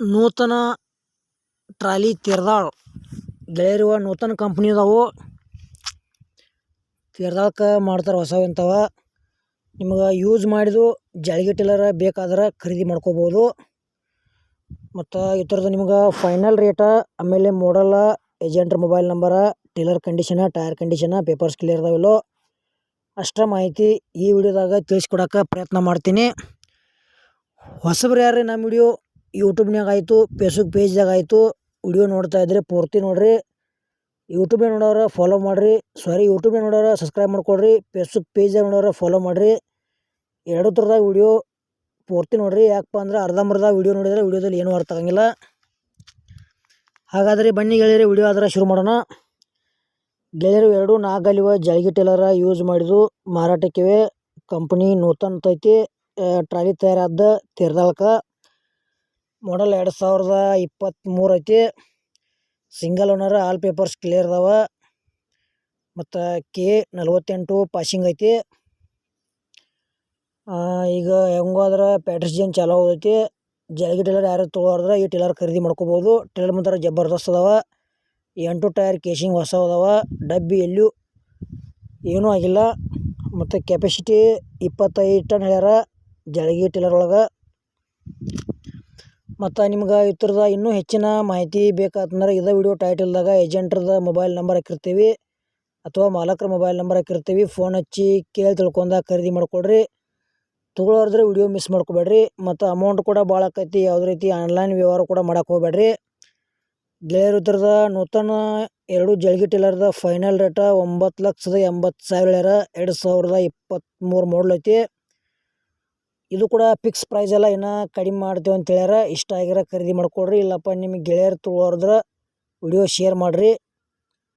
ನೂತನ ಟ್ರಾಲಿ ತೀರ್ದಾಳು. ಗೆಳೆಯರಿವ ನೂತನ ಕಂಪ್ನಿ ಅದಾವು. ತೀರ್ದಾಳಕ್ಕೆ ಮಾಡ್ತಾರೆ ಹೊಸ ಇಂಥವ. ನಿಮ್ಗೆ ಯೂಸ್ ಮಾಡಿದ್ದು ಜಾಳಿಗೆ ಟಿಲ್ಲರ ಬೇಕಾದ್ರೆ ಖರೀದಿ ಮಾಡ್ಕೋಬೋದು. ಮತ್ತು ಈ ಥರದ್ದು ನಿಮ್ಗೆ ಫೈನಲ್ ರೇಟ ಆಮೇಲೆ ಮಾಡಲ್ಲ ಏಜೆಂಟ್ರ mobile number tiller condition tyre condition papers clear ಅದಾವಿಲ್ಲೋ ಅಷ್ಟೇ ಮಾಹಿತಿ ಈ ವಿಡಿಯೋದಾಗ ತಿಳಿಸ್ಕೊಡೋಕೆ ಪ್ರಯತ್ನ ಮಾಡ್ತೀನಿ. ಹೊಸಬ್ರು ಯಾರು ನಮ್ಮ ವಿಡಿಯೋ ಯೂಟ್ಯೂಬ್ನಾಗ ಆಯಿತು ಫೇಸ್ಬುಕ್ ಪೇಜ್ದಾಗ ಆಯಿತು ವಿಡಿಯೋ ನೋಡ್ತಾ ಇದ್ರೆ ಪೂರ್ತಿ ನೋಡಿರಿ. ಯೂಟ್ಯೂಬ್ನಾಗ ನೋಡೋರು ಫಾಲೋ ಮಾಡಿರಿ. ಸಾರಿ ಯೂಟ್ಯೂಬ್ನಾಗ ನೋಡೋರು ಸಬ್ಸ್ಕ್ರೈಬ್ ಮಾಡ್ಕೊಳ್ರಿ ಫೇಸ್ಬುಕ್ ಪೇಜ್ದಾಗ ನೋಡೋರು ಫಾಲೋ ಮಾಡಿರಿ. ಎರಡು ಥರದಾಗ ವಿಡಿಯೋ ಪೂರ್ತಿ ನೋಡಿರಿ. ಯಾಕಪ್ಪ ಅಂದ್ರೆ ಅರ್ಧಂಬರ್ಧ ವಿಡಿಯೋ ನೋಡಿದರೆ ವಿಡಿಯೋದಲ್ಲಿ ಏನೂ ಅರ್ಥ ಆಗಂಗಿಲ್ಲ. ಹಾಗಾದರೆ ಬನ್ನಿ ಗೆಳೆಯರಿ ವಿಡಿಯೋ ಆದರೆ ಶುರು ಮಾಡೋಣ. ಗೆಳೆಯರು ಎರಡು, ನಾಗಲಿವ ಜಳಗಿ ಟೇಲರ ಯೂಸ್ ಮಾಡಿದ್ದು ಮಾರಾಟಕ್ಕಿವೆ. ಕಂಪ್ನಿ ನೂತನ ತೈತಿ ಟ್ರಾಲಿ ತಯಾರಾದ ತೀರ್ದಾಳ್ಕ. ಮಾಡಲ್ ಎರಡು ಸಾವಿರದ ಇಪ್ಪತ್ತ್ಮೂರು ಐತಿ. Single owner all papers clear ಅದಾವ. ಮತ್ತು ಕೆ ನಲ್ವತ್ತೆಂಟು ಪಾಸಿಂಗ್ ಐತಿ. ಈಗ ಹೆಂಗಾದ್ರೆ ಪ್ಯಾಟ್ರಿಜನ್ ಚಾಲು ಆಗೈತಿ ಜಲಗಿ ಟೈಲರ್ ಯಾರು ತೊಗೊಳಾರ್ದ್ರೆ ಈ ಟೈಲರ್ ಖರೀದಿ ಮಾಡ್ಕೋಬೋದು. ಟೈಲರ್ ಮುಂತಾರ ಜಬರ್ದಸ್ತ್ ಅದಾವ. ಎಂಟು ಟೈರ್ ಕೇಶಿಂಗ್ ಹೊಸ ಅದಾವ. ಡಬ್ಬಿ ಎಲ್ಲೂ ಏನೂ ಆಗಿಲ್ಲ. ಮತ್ತು ಕೆಪಾಸಿಟಿ ಇಪ್ಪತ್ತೈದು ಟನ್ ಹೇಳ್ಯಾರ. ಜಳಗಿ ಟೈಲರ್ ಒಳಗೆ ಮತ್ತು ನಿಮ್ಗೆ ಇತ್ರದ ಇನ್ನೂ ಹೆಚ್ಚಿನ ಮಾಹಿತಿ ಬೇಕಾತಂದ್ರೆ ಇದೇ ವಿಡಿಯೋ ಟೈಟಲ್ದಾಗ ಏಜೆಂಟ್ರದ ಮೊಬೈಲ್ ನಂಬರ್ ಹಾಕಿರ್ತೀವಿ ಅಥವಾ ಮಾಲಕರ ಮೊಬೈಲ್ ನಂಬರ್ ಹಾಕಿರ್ತೀವಿ. ಫೋನ್ ಹಚ್ಚಿ ಕೇಳಿ ತಿಳ್ಕೊಂಡ ಖರೀದಿ ಮಾಡ್ಕೊಳ್ರಿ ತೊಗೊಳೋರ್ದ್ರೆ ವಿಡಿಯೋ ಮಿಸ್ ಮಾಡ್ಕೋಬೇಡ್ರಿ. ಮತ್ತು ಅಮೌಂಟ್ ಕೂಡ ಭಾಳ ಆಕೈತಿ. ಯಾವುದೇ ರೀತಿ ಆನ್ಲೈನ್ ವ್ಯವಹಾರ ಕೂಡ ಮಾಡೋಕೆ ಹೋಗ್ಬೇಡ್ರಿ. ಗೆಳೆಯರು ನೂತನ ಎರಡು ಜಲ್ಗಿ ಟೇಲರ್ದ ಫೈನಲ್ ರೇಟ ಒಂಬತ್ತು ಲಕ್ಷದ ಎಂಬತ್ತು ಸಾವಿರ ಎರಡು ಸಾವಿರದ ಇಪ್ಪತ್ತ್ಮೂರು ಮಾಡಲ್ ಐತಿ. ಇದು ಕೂಡ ಫಿಕ್ಸ್ ಪ್ರೈಸ್ ಎಲ್ಲ ಇನ್ನೂ ಕಡಿಮೆ ಮಾಡ್ತೀವಿ ಅಂತ ಹೇಳ್ಯಾರ. ಇಷ್ಟ ಆಗಿರ ಖರೀದಿ ಮಾಡ್ಕೊಳ್ರಿ ಇಲ್ಲಪ್ಪ ನಿಮಗೆ ಗೆಳೆಯರು ತೊಗೊಳೋರ್ದ್ರೆ ವಿಡಿಯೋ ಶೇರ್ ಮಾಡಿರಿ.